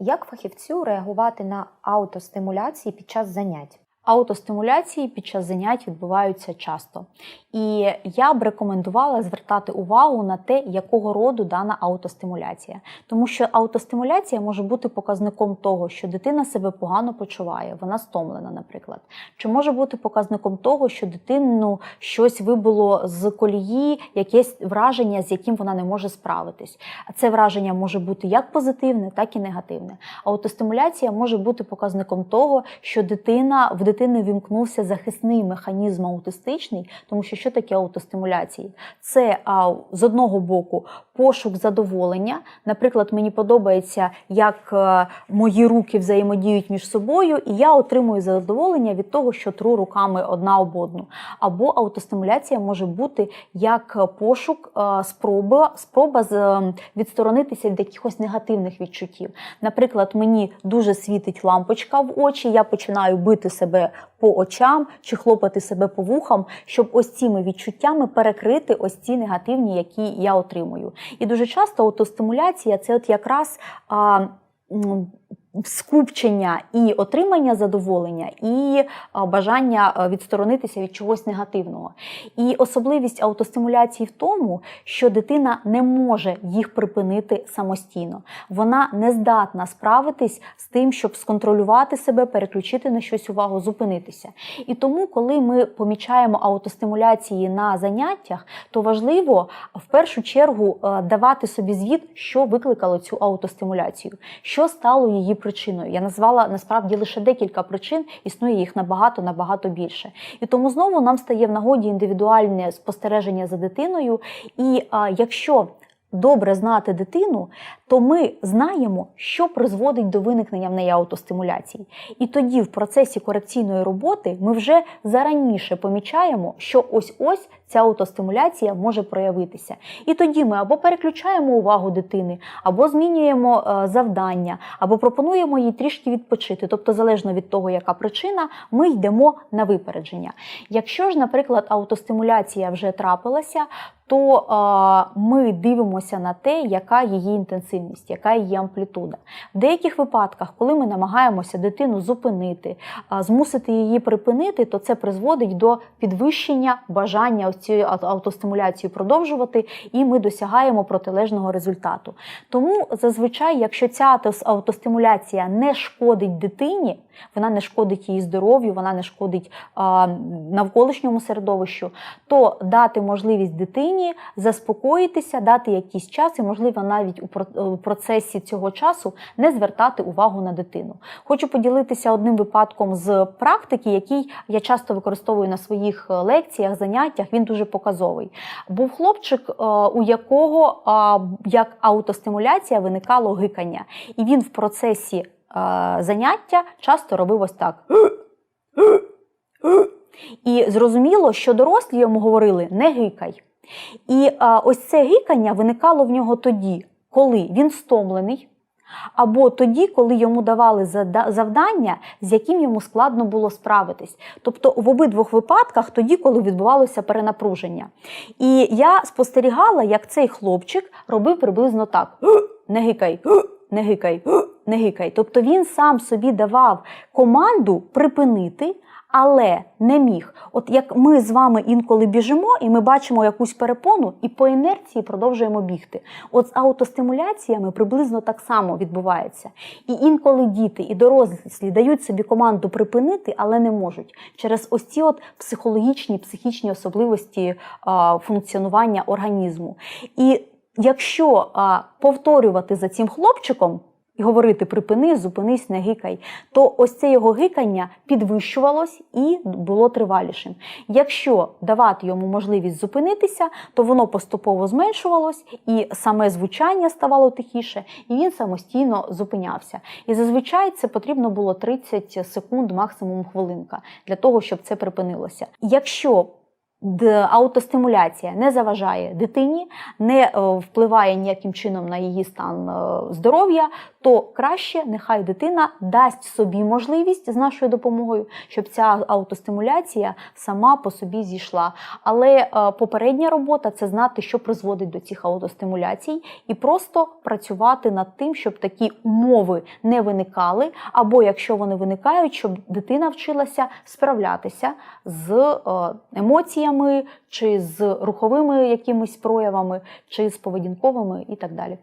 Як фахівцю реагувати на аутостимуляції під час занять? Аутостимуляції під час занять відбуваються часто. І я б рекомендувала звертати увагу на те, якого роду дана аутостимуляція. Тому що аутостимуляція може бути показником того, що дитина себе погано почуває, вона стомлена, наприклад. Чи може бути показником того, що дитину щось вибуло з колії, якесь враження, з яким вона не може справитись. А це враження може бути як позитивне, так і негативне. Аутостимуляція може бути показником того, що дитина в дитини вімкнувся захисний механізм аутистичний, тому що що таке аутостимуляції? Це а, з одного боку пошук задоволення. Наприклад, мені подобається, як е, мої руки взаємодіють між собою, і я отримую задоволення від того, що тру руками одна об одну. Або аутостимуляція може бути як пошук, е, спроба, спроба з, е, відсторонитися від якихось негативних відчуттів. Наприклад, мені дуже світить лампочка в очі, я починаю бити себе по очам чи хлопати себе по вухам, щоб ось цими відчуттями перекрити ось ці негативні, які я отримую. І дуже часто аутостимуляція це от якраз. А, Скупчення і отримання задоволення, і бажання відсторонитися від чогось негативного. І особливість аутостимуляції в тому, що дитина не може їх припинити самостійно. Вона не здатна справитись з тим, щоб сконтролювати себе, переключити на щось увагу, зупинитися. І тому, коли ми помічаємо аутостимуляції на заняттях, то важливо в першу чергу давати собі звіт, що викликало цю аутостимуляцію, що стало її причиною. Я назвала насправді лише декілька причин, існує їх набагато набагато більше. І тому знову нам стає в нагоді індивідуальне спостереження за дитиною. І а, якщо Добре знати дитину, то ми знаємо, що призводить до виникнення в неї аутостимуляції. І тоді, в процесі корекційної роботи, ми вже зараніше помічаємо, що ось-ось ця аутостимуляція може проявитися. І тоді ми або переключаємо увагу дитини, або змінюємо е, завдання, або пропонуємо їй трішки відпочити. Тобто, залежно від того, яка причина, ми йдемо на випередження. Якщо ж, наприклад, аутостимуляція вже трапилася, то е, ми дивимося на те, яка її інтенсивність, яка її амплітуда. В деяких випадках, коли ми намагаємося дитину зупинити, е, змусити її припинити, то це призводить до підвищення бажання ось цією аутостимуляцією продовжувати, і ми досягаємо протилежного результату. Тому зазвичай, якщо ця аутостимуляція не шкодить дитині, вона не шкодить її здоров'ю, вона не шкодить е, навколишньому середовищу, то дати можливість дитині заспокоїтися, дати якийсь час, і, можливо, навіть у процесі цього часу не звертати увагу на дитину. Хочу поділитися одним випадком з практики, який я часто використовую на своїх лекціях, заняттях. Він дуже показовий. Був хлопчик, е, у якого як аутостимуляція виникало гикання, і він в процесі заняття часто робив ось так. І зрозуміло, що дорослі йому говорили не гикай. І ось це гикання виникало в нього тоді, коли він стомлений, або тоді, коли йому давали завдання, з яким йому складно було справитись. Тобто в обидвох випадках, тоді, коли відбувалося перенапруження. І я спостерігала, як цей хлопчик робив приблизно так: не гикай, не гикай, не гикай. Тобто він сам собі давав команду припинити але не міг. От як ми з вами інколи біжимо, і ми бачимо якусь перепону, і по інерції продовжуємо бігти. От з аутостимуляціями приблизно так само відбувається. І інколи діти і дорослі дають собі команду припинити, але не можуть через ось ці от психологічні, психічні особливості а, функціонування організму. І якщо а, повторювати за цим хлопчиком, і говорити припини, зупинись, не гикай, то ось це його гикання підвищувалось і було тривалішим. Якщо давати йому можливість зупинитися, то воно поступово зменшувалось, і саме звучання ставало тихіше, і він самостійно зупинявся. І зазвичай це потрібно було 30 секунд, максимум хвилинка, для того, щоб це припинилося. Якщо Аутостимуляція не заважає дитині, не е, впливає ніяким чином на її стан е, здоров'я, то краще нехай дитина дасть собі можливість з нашою допомогою, щоб ця аутостимуляція сама по собі зійшла. Але е, попередня робота це знати, що призводить до цих аутостимуляцій, і просто працювати над тим, щоб такі умови не виникали, або якщо вони виникають, щоб дитина вчилася справлятися з е, емоціями, чи з руховими якимись проявами, чи з поведінковими і так далі.